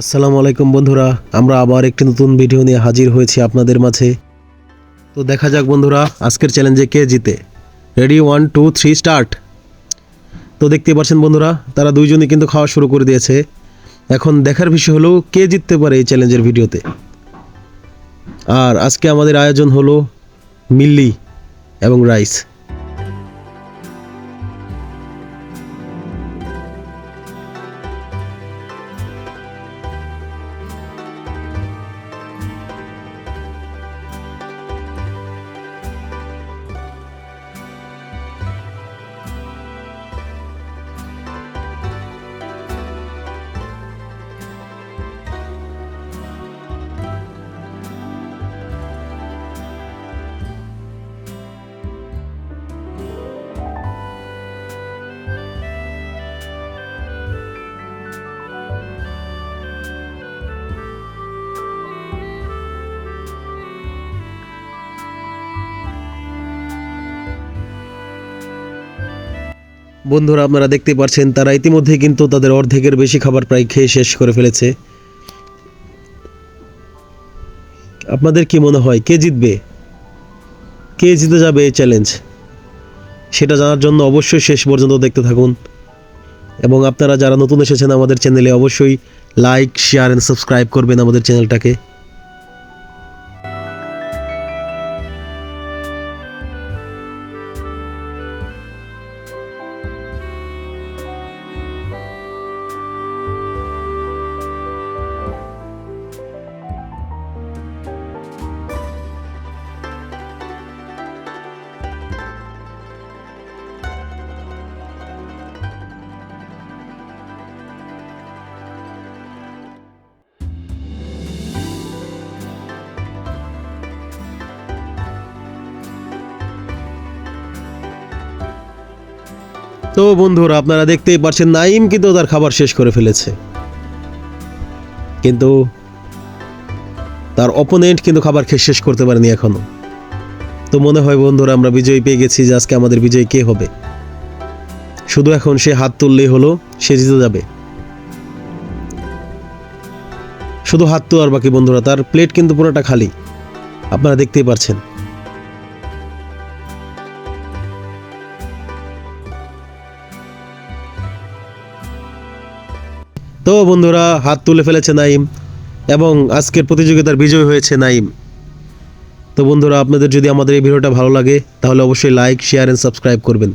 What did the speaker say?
আসসালামু আলাইকুম বন্ধুরা, আমরা আবার একটি নতুন ভিডিও নিয়ে হাজির হয়েছি আপনাদের মাঝে। তো দেখা যাক বন্ধুরা, আজকের চ্যালেঞ্জে কে জিতে। Ready one two three start তো দেখতে পাচ্ছেন বন্ধুরা, তারা দুইজনই কিন্তু খাওয়া শুরু করে দিয়েছে। এখন দেখার বিষয় হলো, কে জিততে পারে এই চ্যালেঞ্জের ভিডিওতে। আর আজকে আমাদের আয়োজন হলো মিল্লি এবং রাইস। বন্ধুরা, আপনারা দেখতে পাচ্ছেন তারা ইতিমধ্যে কিন্তু তাদের অর্ধেকের বেশি খাবার প্রায় খেয়ে শেষ করে ফেলেছে। আপনাদের কি মনে হয়, কে জিতবে? কে জিতে যাবে এই চ্যালেঞ্জ সেটা জানার জন্য অবশ্যই শেষ পর্যন্ত দেখতে থাকুন। এবং আপনারা যারা নতুন এসেছেন আমাদের চ্যানেলে অবশ্যই লাইক শেয়ার অ্যান্ড সাবস্ক্রাইব করবেন আমাদের চ্যানেলটাকে তো বন্ধুরা, আপনারা দেখতেই পারছেন নাইম কিন্তু তার খাবার শেষ করে ফেলেছে। কিন্তু তার অপোনেন্ট কিন্তু খাবার খেয়ে শেষ করতে পারেনি এখনও। তো মনে হয় বন্ধুরা, আমরা বিজয়ী পেয়ে গেছি যে আজকে আমাদের বিজয় কে হবে? শুধু এখন সে হাত তুললেই হলো, সে জিতে যাবে। শুধু হাত তো আর বাকি বন্ধুরা, তার প্লেট কিন্তু পুরোটা খালি। আপনারা দেখতেই পাচ্ছেন তো বন্ধুরা, হাত তুলে ফেলেছে নাইম এবং আজকের প্রতিযোগিতার বিজয় হয়েছে নাইম। তো বন্ধুরা, আপনাদের যদি আমাদের এই ভিডিওটা ভালো লাগে, তাহলে অবশ্যই লাইক শেয়ার অ্যান্ড সাবস্ক্রাইব করবেন।